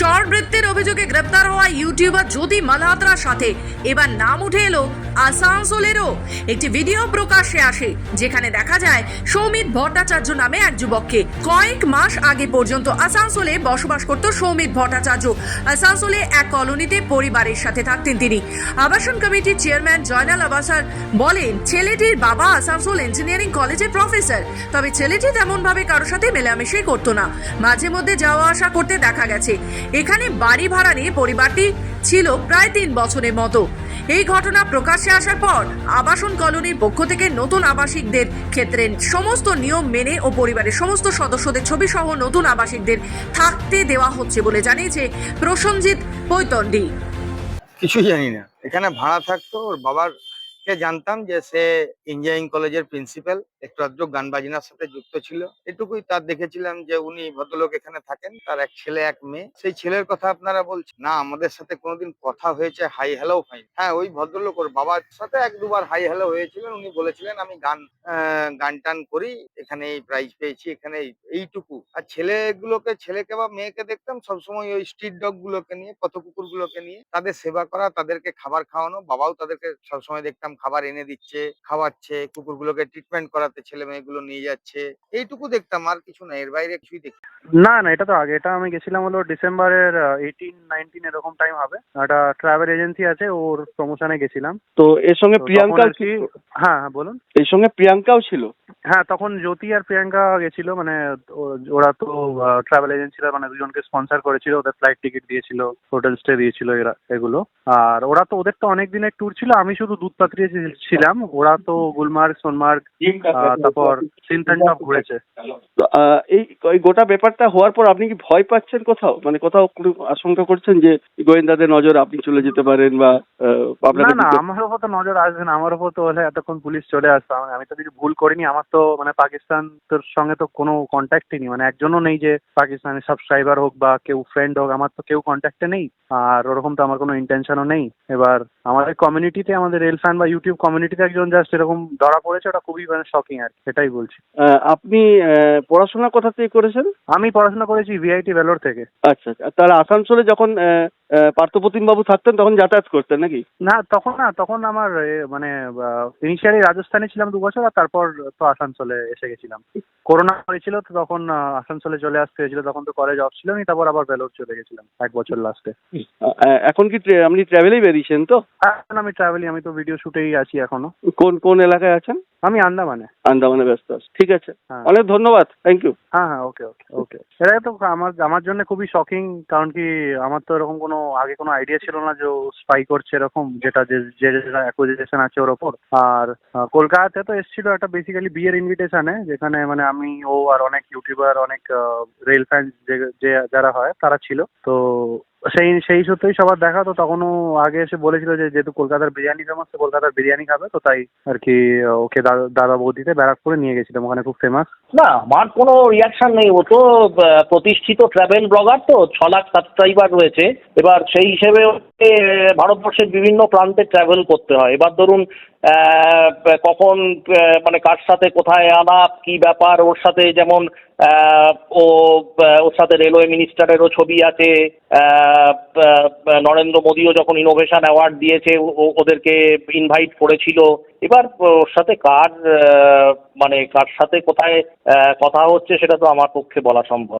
চর বৃত্তির অভিযোগে গ্রেপ্তার হওয়া ইউটিউবার জ্যোতি মালহাত্রার সাথে। এবার নাম উঠে এলো আসানসোলেরও একটি ভিডিও প্রকাশ্যে আসে, যেখানে দেখা যায় সৌমিত ভট্টাচার্য নামে এক যুবককে কয়েক মাস আগে পর্যন্ত আসানসোলে বসবাস করত সৌমিত ভট্টাচার্য। আসানসোলে এক কলোনিতে পরিবারের সাথে থাকতেন তিনি। আবাসন কমিটির চেয়ারম্যান জয়নাল আবাসার বলেন, ছেলেটির বাবা আসানসোল ইঞ্জিনিয়ারিং কলেজের প্রফেসর, তবে ছেলেটি তেমনভাবে কারোর সাথে মেলামেশাই করতো না। মাঝে মধ্যে যাওয়া আসা করতে দেখা গেছে। এখানে বাড়ি ভাড়া নিয়ে পরিবারটি ছিল প্রায় তিন বছরের মতো। এই ঘটনা প্রকাশ্যে আসার পর আবাসন কলোনির পক্ষ থেকে নতুন আবাসিকদের ক্ষেত্রে সমস্ত নিয়ম মেনে ও পরিবারের সমস্ত সদস্যদের ছবি সহ নতুন আবাসিকদের থাকতে দেওয়া হচ্ছে বলে জানিয়েছে প্রসঞ্জিৎ পৈতন্ডি কিছুই জানি না। এখানে ভাড়া থাকতো, ওর বাবার কে জানতাম যে সে ইঞ্জিনিয়ারিং কলেজের প্রিন্সিপাল একটু আধটু গান বাজনার সাথে যুক্ত ছিল। এটুকুই তার দেখেছিলাম যে উনি ভদ্রলোক এখানে থাকেন, তার এক ছেলে, এক মেয়ে। সেই ছেলের কথা আপনারা বলছেন? না, আমাদের সাথে কোনোদিন কথা হয়েছে হাই হ্যালো হয়নি। হ্যাঁ ওই ভদ্রলোক ওর বাবার সাথে এক দুবার হাই হ্যালো হয়েছিলেন। উনি বলেছিলেন, আমি গান গান টান করি, এখানে এই প্রাইজ পেয়েছি, এখানে এইটুকু। আর ছেলেগুলোকে, ছেলেকে বা মেয়েকে দেখতাম সবসময় ওই স্ট্রিট ডগ গুলোকে নিয়ে, পথ কুকুর গুলোকে নিয়ে, তাদের সেবা করা, তাদেরকে খাবার খাওয়ানো, বাবাও তাদেরকে সবসময় দেখতাম খাবার এনে দিচ্ছে খাওয়াচ্ছে কুকুরগুলোকে ট্রিটমেন্ট করাতে ছেলে মেয়েগুলো নিয়ে যাচ্ছে। এইটুকু দেখতাম আর কিছু না এর বাইরে কিছুই দেখি না। না এটা তো আগে এটা আমি গেছিলাম হলো ডিসেম্বরের এইটিন নাইনটিন এরকম টাইম হবে। একটা ট্রাভেল এজেন্সি আছে ওর প্রমোশনে গেছিলাম। তো এর সঙ্গে প্রিয়াঙ্কা হ্যাঁ হ্যাঁ বলুন। এর সঙ্গে প্রিয়াঙ্কাও ছিল? হ্যাঁ তখন জ্যোতি আর প্রিয়াঙ্কা গেছিল মানে ওরা তো ট্রাভেল এজেন্সিরা মানে দুজনকে স্পন্সর করেছিল ওদের ফ্লাইট টিকিট দিয়েছিল হোটেল স্টে দিয়েছিল এরা এগুলো। আর ওরা তো ওদের তো অনেক দিনের ট্যুর ছিল আমি শুধু দুধপাত্রি ছিলাম ওরা তো গুলমার্গ সোনমার্গ আহ, তারপর সিনথেন টপ ঘুরেছে। এই গোটা ব্যাপারটা হওয়ার পর আপনি কি ভয় পাচ্ছেন কোথাও? মানে কোথাও আশঙ্কা করছেন যে গোয়েন্দাদের নজর আপনি চলে যেতে পারেন বা আহ, না না আমার উপর তো নজর আসবে না আমার উপর তো হলে এতক্ষণ পুলিশ চলে আসতো আমি- আমি তো কিছু ভুল করিনি আমার তো মানে পাকিস্তান তোর সঙ্গে তো কোনো কন্ট্যাক্টই নেই। মানে একজনও নেই যে পাকিস্তানের সাবস্ক্রাইবার হোক বা কেউ ফ্রেন্ড হোক আমার তো কেউ কন্ট্যাক্টে নেই। আর ওরকম তো আমার কোনো ইন্টেনশনও নেই। এবার আমাদের কমিউনিটিতে আমাদের রেল ফ্যান বা ইউটিউব কমিউনিটিতে একজন জাস্ট এরকম ধরা পড়েছে ওটা খুবই মানে শকিং আর সেটাই বলছি। আপনি পড়াশোনা কোথা থেকে করেছেন? আমি পড়াশোনা করেছি ভিআইটি ভেলোর থেকে। আচ্ছা আচ্ছা। তাহলে আসানসোলে যখন পার্থপ্রতিম বাবু থাকতেন তখন যাতায়াত করতেন নাকি? না তখন না তখন আমার মানে ইনিশিয়ালি রাজস্থানে ছিলাম দু বছর আর তারপর তো আসানসোলে এসে গেছিলাম। করোনা হয়েছিল তো তখন আসানসোলে চলে আসতে হয়েছিল তখন তো কলেজ অফ ছিল নি তারপর আবার ভেলোর চলে গেছিলাম এক বছর লাস্টে এখন কি আপনি ট্রাভেলেই বেরিয়েছেন তো? এখন আমি ট্রাভেলি আমি তো ভিডিও শুটেই আছি এখনও। কোন কোন এলাকায় আছেন? আমি আন্দামানে। আন্দামানে ব্যস্ত আছি। ঠিক আছে। হ্যাঁ। অনেক ধন্যবাদ। থ্যাংক ইউ হ্যাঁ হ্যাঁ ওকে ওকে ওকে এটা তো আমার আমার জন্য খুবই শকিং কারণ কি আমার তো এরকম কোনো আগে কোনো আইডিয়া ছিল না যে স্পাই করছে এরকম যেটা যে যে অ্যাকুজিশন আছে ওর ওপর। আর কলকাতাতে তো এসেছিল একটা বেসিক্যালি বিয়ের ইনভিটেশনে যেখানে মানে আমি ও আর অনেক ইউটিউবার অনেক রেল ফ্যান যে যারা হয় তারা ছিল। তো সেই সেই সূত্রেই সবার দেখা, তো তখনও আগে এসে বলেছিল যে যেহেতু কলকাতার বিরিয়ানি ফেমাস তো কলকাতার বিরিয়ানি খাবে, তো তাই আর কি ওকে দাদা বৌদিতে ব্যারাকপুরে নিয়ে গেছিলাম, ওখানে খুব ফেমাস না, আমার কোনো রিয়াকশন নেই, ও তো প্রতিষ্ঠিত ট্রাভেল ব্লগার তো, ছ লাখ সাবস্ক্রাইবার রয়েছে, এবার সেই হিসেবে ওকে ভারতবর্ষের বিভিন্ন প্রান্তে ট্রাভেল করতে হয়। এবার ধরুন কখন মানে কার সাথে কোথায় আলাপ কি ব্যাপার, ওর সাথে যেমন ও ওর সাথে রেলওয়ে মিনিস্টারেরও ছবি আছে। নরেন্দ্র মোদীও যখন ইনোভেশন অ্যাওয়ার্ড দিয়েছে ওদেরকে ইনভাইট করেছিল। এবার ওর সাথে কার মানে কার সাথে কোথায় কথা হচ্ছে সেটা তো আমার পক্ষে বলা সম্ভব।